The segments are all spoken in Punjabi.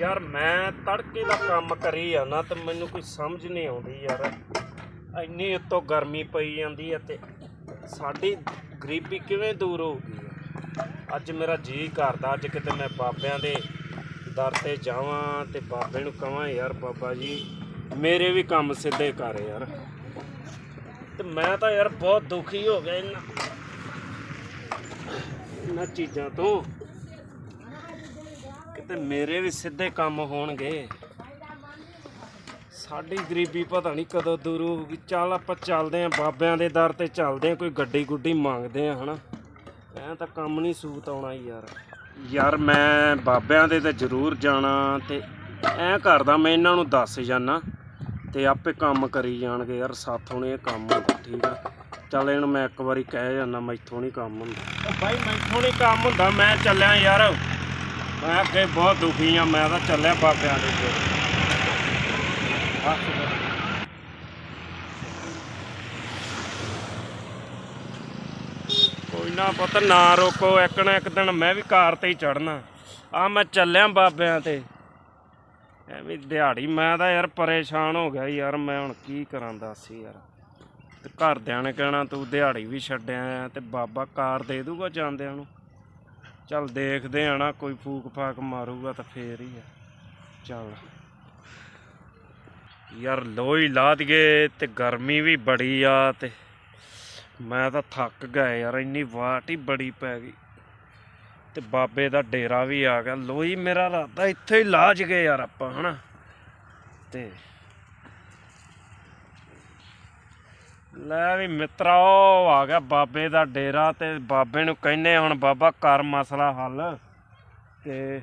ਯਾਰ ਮੈਂ ਤੜਕੇ ਦਾ ਕੰਮ ਕਰੀ ਆ ਨਾ ਤੇ ਮੈਨੂੰ ਕੋਈ ਸਮਝ ਨਹੀਂ ਆਉਂਦੀ ਯਾਰ। ਇੰਨੀ ਉੱਤੋਂ ਗਰਮੀ ਪਈ ਜਾਂਦੀ ਹੈ ਤੇ ਸਾਡੀ ਗਰੀਬੀ ਕਿਵੇਂ ਦੂਰ ਹੋਊਗੀ? ਯਾਰ? ਅੱਜ ਮੇਰਾ ਜੀ ਕਰਦਾ, ਅੱਜ ਕਿਤੇ ਮੈਂ ਬਾਬਿਆਂ ਦੇ ਦਰ ਤੇ ਜਾਵਾਂ ਤੇ ਬਾਬੇ ਨੂੰ ਕਹਾਂ, ਯਾਰ ਬਾਬਾ ਜੀ, ਮੇਰੇ ਵੀ ਕੰਮ ਸਿੱਧੇ ਕਰ ਯਾਰ। ਤੇ ਮੈਂ ਤਾਂ ਯਾਰ ਬਹੁਤ ਦੁਖੀ ਹੋ ਗਿਆ ਇਹਨਾਂ ਇਹਨਾਂ ਚੀਜ਼ਾਂ ਤੋਂ। ਕਿਤੇ ਮੇਰੇ ਵੀ ਸਿੱਧੇ ਕੰਮ ਹੋਣਗੇ। ਸਾਡੀ ਗਰੀਬੀ ਪਤਾ ਨਹੀਂ ਕਦੋਂ ਦੂਰ ਹੋਊਗੀ। ਚੱਲ ਆਪਾਂ ਚੱਲਦੇ ਆਂ, ਬਾਬਿਆਂ ਦੇ ਦਰ ਤੇ ਚੱਲਦੇ ਆਂ, ਕੋਈ ਗੱਡੀ ਗੁੱਡੀ ਮੰਗਦੇ ਆਂ, ਹਨਾ। ਐਂ ਤਾਂ ਕੰਮ ਨਹੀਂ ਸੂਤ ਆਉਣਾ ਯਾਰ। ਯਾਰ ਮੈਂ ਬਾਬਿਆਂ ਦੇ ਤੇ ਜ਼ਰੂਰ ਜਾਣਾ ਤੇ ਐਂ ਕਰਦਾ, ਮੈਂ ਇਹਨਾਂ ਨੂੰ ਦੱਸ ਜਾਣਾ ਤੇ ਆਪੇ ਕੰਮ ਕਰੀ ਜਾਣਗੇ ਯਾਰ, ਸਾਥੋਂ ਨਹੀਂ ਇਹ ਕੰਮ ਹੁੰਦਾ ਠੀਕ ਆ। ਚੱਲ ਇਹਨੂੰ ਮੈਂ ਇੱਕ ਵਾਰੀ ਕਹਿ ਜਾਣਾ ਮੈਥੋਂ ਨਹੀਂ ਕੰਮ ਹੁੰਦਾ। ਭਾਈ ਮੈਥੋਂ ਨਹੀਂ ਕੰਮ ਹੁੰਦਾ, ਮੈਂ ਚੱਲਿਆ ਯਾਰ। ਮੈਂ ਅੱਗੇ ਬਹੁਤ ਦੁਖੀ ਆ, ਮੈਂ ਤਾਂ ਚੱਲਿਆ ਬਾਬਿਆਂ ਦੇ ਕੋਲ। ਹੱਥ ਜੋੜ। ਕੋਈ ਨਾ ਪੁੱਤ, ਨਾ ਰੋਕੋ, ਇੱਕ ਨਾ ਇੱਕ ਦਿਨ ਮੈਂ ਵੀ ਕਾਰ ਤੇ ਹੀ ਚੜਨਾ ਆ ਮੈਂ ਚੱਲਿਆ ਬਾਬਿਆਂ ਤੇ। ਐਵੇਂ ਦਿਹਾੜੀ, ਮੈਂ ਤਾਂ ਯਾਰ ਪਰੇਸ਼ਾਨ ਹੋ ਗਿਆ ਯਾਰ, ਮੈਂ ਹੁਣ ਕੀ ਕਰਾਂ, ਦੱਸ ਯਾਰ। ਤੇ ਘਰਦਿਆਂ ਨੇ ਕਹਿਣਾ, ਤੂੰ ਦਿਹਾੜੀ ਵੀ ਛੱਡਿਆ ਆ ਤੇ ਬਾਬਾ ਕਾਰ ਦੇ ਦੂਗਾ ਜਾਂਦਿਆਂ ਨੂੰ। ਚੱਲ ਦੇਖਦੇ ਆ ਨਾ, ਕੋਈ ਫੂਕ ਫਾਕ ਮਾਰੂਗਾ ਤਾਂ ਫੇਰ ਹੀ ਆ। ਚੱਲ। ਯਾਰ ਲੋਈ ਲਾ ਦਈਏ ਤੇ ਗਰਮੀ ਵੀ ਬੜੀ ਆ ਤੇ ਮੈਂ ਤਾਂ ਥੱਕ ਗਿਆ ਯਾਰ, ਇੰਨੀ ਵਾਟ ਹੀ ਬੜੀ ਪੈ ਗਈ। ਤੇ ਬਾਬੇ ਦਾ ਡੇਰਾ ਵੀ ਆ ਗਿਆ। ਲੋਈ ਮੇਰਾ ਰਾਤਾ ਇੱਥੇ ਹੀ ਲਾਜ ਗਏ ਯਾਰ ਆਪਾਂ, ਹਨਾ? ਤੇ ਲੈ ਵੀ ਮਿੱਤਰਾ, ਉਹ ਆ ਗਿਆ ਬਾਬੇ ਦਾ ਡੇਰਾ ਤੇ ਬਾਬੇ ਨੂੰ ਕਹਿੰਨੇ ਹੁਣ ਬਾਬਾ ਕਰ ਮਸਲਾ ਹੱਲ ਤੇ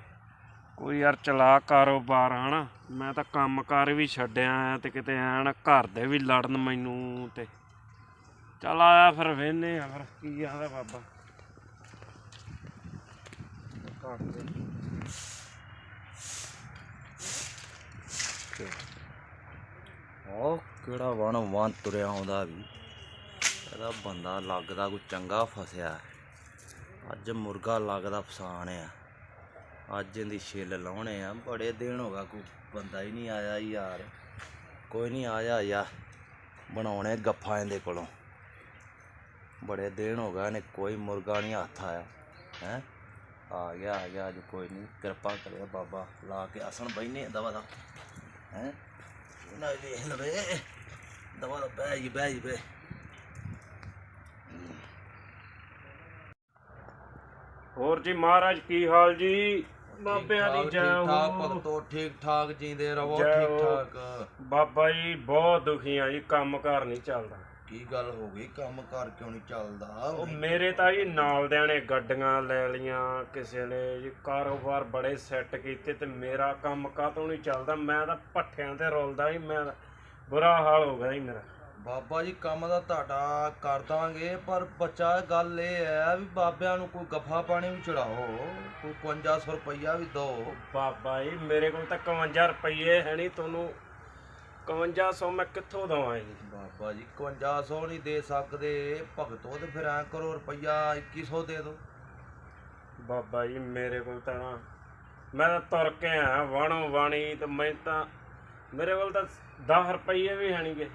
ਕੋਈ ਯਾਰ ਚਲਾ ਕਾਰੋਬਾਰ ਹਨਾ ਮੈਂ ਤਾਂ ਕੰਮ ਕਾਰ ਵੀ ਛੱਡਿਆ ਆ ਤੇ ਕਿਤੇ ਐਨ ਘਰ ਦੇ ਵੀ ਲੜਨ ਮੈਨੂੰ ਤੇ ਚੱਲ ਆਇਆ ਫਿਰ ਵੇਨੇ ਆ ਫਿਰ, ਕੀ ਆਂਦਾ ਬਾਬਾ। ਘਰ ਦੇ ਉਹ ਕਿਹੜਾ ਵਣ ਵਣ ਤੁਰਿਆ ਆਉਂਦਾ ਵੀ? ਇਹਦਾ ਬੰਦਾ ਲੱਗਦਾ ਕੋਈ ਚੰਗਾ ਫਸਿਆ। ਅੱਜ ਮੁਰਗਾ ਲੱਗਦਾ ਫਸਾਣ ਆ। ਅੱਜ ਇਹਦੀ ਛਿੱਲ ਲਾਉਣੇ ਆ। ਬੜੇ ਦਿਨ ਹੋ ਗਿਆ ਕੋਈ ਬੰਦਾ ਹੀ ਨਹੀਂ ਆਇਆ ਯਾਰ। ਕੋਈ ਨਹੀਂ ਆਇਆ ਯਾ। ਬਣਾਉਣੇ ਗੱਫਾ ਇਹਦੇ ਕੋਲੋਂ। ਬੜੇ ਦਿਨ ਹੋ ਗਏ ਨੇ ਕੋਈ ਮੁਰਗਾ ਨਹੀਂ ਹੱਥ ਆਇਆ। ਹੈ? ਆ ਗਿਆ ਆ ਗਿਆ, ਅੱਜ ਕੋਈ ਨਹੀਂ। ਕਿਰਪਾ ਕਰੇ ਬਾਬਾ। ਲਾ ਕੇ ਆਸਣ ਬੈਨੇ ਦਵਾ ਦਾ। ਹੈ? ਨਾ ਵੇਖ ਲਵੇ। ਜੀ ਬਹਿ ਹੋਰ ਜੀ ਮਹਾਰਾਜ ਕੀ ਹਾਲ ਜੀ? ਬਾਬਿਆਂ ਦੀ ਜੈ ਹੋ। ਭਗਤੋ ਠੀਕ ਠਾਕ ਜੀਂਦੇ ਰਹੋ ਜੈ ਠੀਕ ਹੋ। ਠਾਕ। ਬਾਬਾ ਜੀ ਬਹੁਤ ਦੁਖੀ ਆ ਜੀ ਕੰਮ ਕਾਰ ਨਹੀਂ ਚੱਲਦਾ। ਕੀ ਗੱਲ ਹੋ ਗਈ? ਕੰਮ ਕਾਰ ਕਿਉਂ ਨਹੀਂ ਚੱਲਦਾ? ਉਹ ਮੇਰੇ ਤਾਂ ਜੀ ਨਾਲਦਿਆਂ ਨੇ ਗੱਡੀਆਂ ਲੈ ਲੀਆਂ ਕਿਸੇ ਨੇ ਜੀ ਕਾਰੋਬਾਰ ਬੜੇ ਸੈੱਟ ਕੀਤੇ ਤੇ ਮੇਰਾ ਕੰਮ ਕਾਹਤੋਂ ਨਹੀਂ ਚੱਲਦਾ? ਮੈਂ ਤਾਂ ਪੱਠਿਆਂ ਤੇ ਰੁਲਦਾ ਜੀ ਮੈਂ ਤਾਂ- ਬੁਰਾ ਹਾਲ ਹੋ ਗਿਆ ਜੀ ਮੇਰਾ। ਬਾਬਾ ਜੀ ਕੰਮ ਦਾ ਤੁਹਾਡਾ ਕਰ ਦਾਂਗੇ ਪਰ ਬੱਚਾ ਗੱਲ ਇਹ ਹੈ ਵੀ ਬਾਬਿਆਂ ਨੂੰ ਕੋਈ ਗੱਫਾ ਪਾਣੀ ਵੀ ਚੜਾਓ ਕੋਈ 5500 ਰੁਪਈਆ ਵੀ ਦਿਓ। ਬਾਬਾ ਜੀ ਮੇਰੇ ਕੋਲ ਤਾਂ 51 ਰੁਪਏ ਹੈ ਨਹੀਂ ਤੁਹਾਨੂੰ 5100 ਮੈਂ ਕਿੱਥੋਂ ਦਵਾਂ ਜੀ? ਬਾਬਾ ਜੀ 5500 ਨਹੀਂ ਦੇ ਸਕਦੇ ਭਗਤੋ ਤੇ ਫਿਰ ਐ ਕਰੋ ਰੁਪਈਆ 2100 ਦੇ ਦਿਓ। ਬਾਬਾ ਜੀ ਮੇਰੇ ਕੋਲ ਤਾਂ ਮੈਂ ਤਾਂ ਤੁਰ ਕੇ ਆਇਆ ਵਾਣੋ ਵਾਣੀ ਤੇ ਮੈਂ ਤਾਂ ਮੇਰੇ ਕੋਲ ਤਾਂ 10 ਰੁਪਏ ਵੀ ਹੈ ਨਹੀਂਗੇ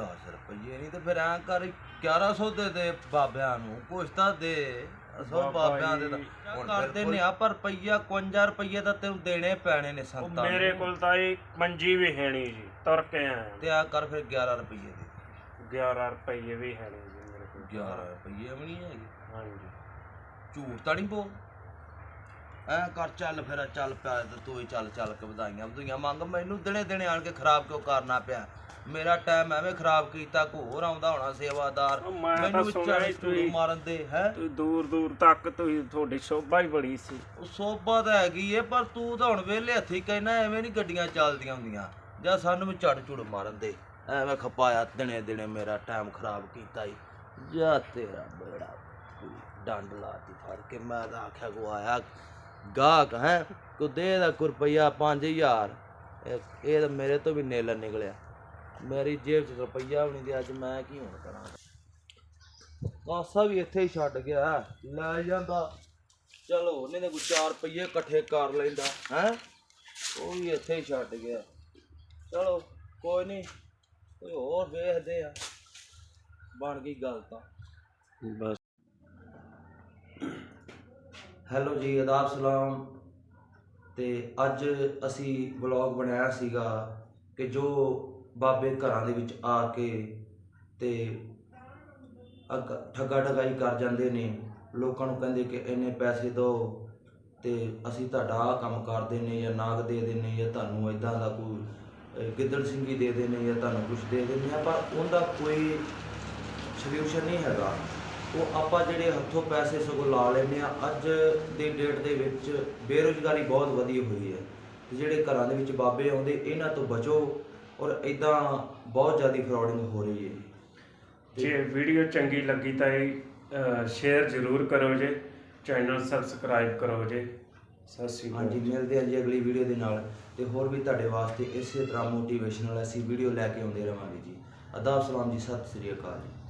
10 ਰੁਪਏ ਨਹੀਂ ਤੇ ਫਿਰ ਐ ਕਰ 1100 ਦੇ ਦੇ ਬਾਬਿਆਂ ਨੂੰ ਕੁਛ ਤਾਂ ਦੇ। ਅਸੋ ਬਾਬਾ ਬਾਬਿਆਂ ਦੇ ਤਾਂ ਜੀ। ਹੁਣ ਕਰਦੇ ਨੇ ਆ ਪਰ ਰੁਪਈਆ 51 ਰੁਪਏ ਤਾਂ ਤੈਨੂੰ ਦੇਣੇ ਪੈਣੇ ਨੇ ਉਹ ਸੰਤਾਂ ਮੇਰੇ ਨੂੰ ਕੋਲ ਤਾਂ ਇਹ ਮੰਜੀ ਵੀ ਹੈ ਨਹੀਂ ਜੀ ਤੁਰ ਕੇ ਆਇਆ। ਤੇ ਆ ਕਰ ਫਿਰ 11 ਰੁਪਏ ਦੇ। 11 ਰੁਪਏ ਵੀ ਹੈ ਨਹੀਂ ਜੀ ਮੇਰੇ ਕੋਲ। 11 ਰੁਪਏ ਵੀ ਨਹੀਂ ਹੈਗੇ। ਹਾਂਜੀ। ਝੂਠ ਤਾਂ ਨਹੀਂ ਬੋਲ ਐ ਕਰ ਚੱਲ ਫਿਰ ਚੱਲ ਪਿਆ ਤੇ ਤੂੰ ਹੀ ਚੱਲ ਚੱਲ ਕੇ ਵਧਾਈਆਂ ਵਧੂਈਆਂ ਮੰਗ। ਮੈਨੂੰ ਦਿਨੇ ਦਿਨੇ ਆਣ ਕੇ ਖਰਾਬ ਕਿਉਂ ਕਰਨਾ ਪਿਆ? ਮੇਰਾ ਟਾਈਮ ਐਵੇਂ ਖਰਾਬ ਕੀਤਾ ਕੋ ਹੋਰ ਆਉਂਦਾ ਹੋਣਾ ਸੇਵਾਦਾਰ। ਉਹ ਮੈਂ ਤਾਂ ਮੈਨੂੰ ਸੁਣਿਆ ਤੁਸੀਂ- ਮਾਰਨ ਦੇ ਹੈ? ਤੁਸੀਂ ਦੂਰ ਦੂਰ ਤੱਕ ਤੁਸੀਂ ਤੁਹਾਡੀ ਸ਼ੋਭਾ ਹੀ ਬੜੀ ਸੀ। ਉਹ ਸੋਭਾ ਤਾਂ ਹੈਗੀ ਏ ਪਰ ਤੂੰ ਤਾਂ ਹੁਣ ਵਿਹਲੇ ਹੱਥੀ ਕਹਿਣਾ ਐਵੇਂ ਨਹੀਂ ਗੱਡੀਆਂ ਚੱਲਦੀਆਂ ਹੁੰਦੀਆਂ। ਜਾਂ ਸਾਨੂੰ ਵੀ ਝੜ ਝੁੜ ਮਾਰਨ ਦੇ। ਐਵੇਂ ਖਪਾਇਆ ਦਿਨੇ ਦਿਨੇ ਮੇਰਾ ਟਾਈਮ ਖਰਾਬ ਕੀਤਾ ਈ। ਜਾ ਤੇਰਾ ਬੇੜਾ ਡੰਡ ਲਾਤੀ ਫੜ ਕੇ ਮੈਂ ਤਾਂ ਆਖਿਆ ਕੋ ਆਇਆ ਗਾਹਕ ਹੈ। ਕੋ ਦੇ ਦਾ ਕੁ ਰੁਪਈਆ 5000 ਇਹ ਇਹ ਤਾਂ ਮੇਰੇ ਤੋਂ ਵੀ ਨੇਲ ਨਿਕਲਿਆ। ਮੇਰੀ ਜੇਬ 'ਚ ਰੁਪਈਆ ਵੀ ਨਹੀਂ ਗਿਆ ਅੱਜ ਮੈਂ ਕੀ ਹੁਣ ਕਰਾਂ? ਕਾਸਾ ਵੀ ਇੱਥੇ ਹੀ ਛੱਡ ਗਿਆ। ਲੈ ਜਾਂਦਾ। ਚਲੋ, ਨਹੀਂ ਨੇ ਕੋਈ 4 ਰੁਪਈਏ ਇਕੱਠੇ ਕਰ ਲੈਂਦਾ, ਹੈ? ਉਹ ਵੀ ਇੱਥੇ ਹੀ ਛੱਡ ਗਿਆ। ਚਲੋ, ਕੋਈ ਨਹੀਂ। ਕੋਈ ਹੋਰ ਵੇਖਦੇ ਆ। ਬਣ ਗਈ ਗੱਲ ਤਾਂ। ਬਸ। ਹੈਲੋ ਜੀ, ਆਦਾਬ ਸਲਾਮ। ਤੇ ਅੱਜ ਅਸੀਂ ਵਲੌਗ ਬਣਾਇਆ ਸੀਗਾ ਕਿ ਜੋ ਬਾਬੇ ਘਰਾਂ ਦੇ ਵਿੱਚ ਆ ਕੇ ਤੇ ਅਗ- ਠੱਗਾ ਠਗਾਈ ਕਰ ਜਾਂਦੇ ਨੇ, ਲੋਕਾਂ ਨੂੰ ਕਹਿੰਦੇ ਕਿ ਇੰਨੇ ਪੈਸੇ ਦਿਓ ਤੇ ਅਸੀਂ ਤੁਹਾਡਾ ਆਹ ਕੰਮ ਕਰਦੇ ਨੇ ਜਾਂ ਨਾਗ ਦੇ ਦਿੰਨੇ ਜਾਂ ਤੁਹਾਨੂੰ ਇਦਾਂ ਦਾ ਕੋਈ ਗਿੱਦੜ ਸਿੰਘੀ ਦੇ ਦਿੰਨੇ ਜਾਂ ਤੁਹਾਨੂੰ ਕੁਝ ਦੇ ਦਿੰਨੇ ਆ ਪਰ ਉਹਦਾ ਕੋਈ ਸੋਲਿਊਸ਼ਨ ਨਹੀਂ ਹੈਗਾ। ਉਹ ਆਪਾਂ ਜਿਹੜੇ ਹੱਥੋਂ ਪੈਸੇ ਸਗੋਂ ਲਾ ਲੈਂਦੇ ਆ ਅੱਜ ਦੇ ਡੇਟ ਦੇ ਵਿੱਚ ਬੇਰੁਜ਼ਗਾਰੀ ਬਹੁਤ ਵਧੀ ਹੋਈ ਹੈ। ਤੇ ਜਿਹੜੇ ਘਰਾਂ ਦੇ ਵਿੱਚ ਬਾਬੇ ਆਉਂਦੇ ਇਹਨਾਂ ਤੋਂ ਬਚੋ ਔਰ ਇਦਾਂ ਬਹੁਤ ਜ਼ਿਆਦਾ ਫਰਾਡਿੰਗ ਹੋ ਰਹੀ ਹੈ। ਜੇ ਵੀਡੀਓ ਚੰਗੀ ਲੱਗੀ ਤਾਂ ਇਹ ਸ਼ੇਅਰ ਜ਼ਰੂਰ ਕਰੋ ਜੇ ਚੈਨਲ ਸਬਸਕ੍ਰਾਈਬ ਕਰੋ ਜੇ। ਸਤਿ ਸ਼੍ਰੀ ਅਕਾਲ। ਹਾਂਜੀ ਮਿਲਦੇ ਹਾਂ ਜੀ ਅਗਲੀ ਵੀਡੀਓ ਦੇ ਨਾਲ। ਤੇ ਹੋਰ ਵੀ ਤੁਹਾਡੇ ਵਾਸਤੇ ਇਸੇ ਤਰ੍ਹਾਂ ਮੋਟੀਵੇਸ਼ਨਲ ਅਸੀਂ ਵੀਡੀਓ ਲੈ ਕੇ ਆਉਂਦੇ ਰਵਾਂਗੇ ਜੀ। ਆਦਾਬ ਸਲਾਮ ਜੀ ਸਤਿ ਸ੍ਰੀ ਅਕਾਲ ਜੀ।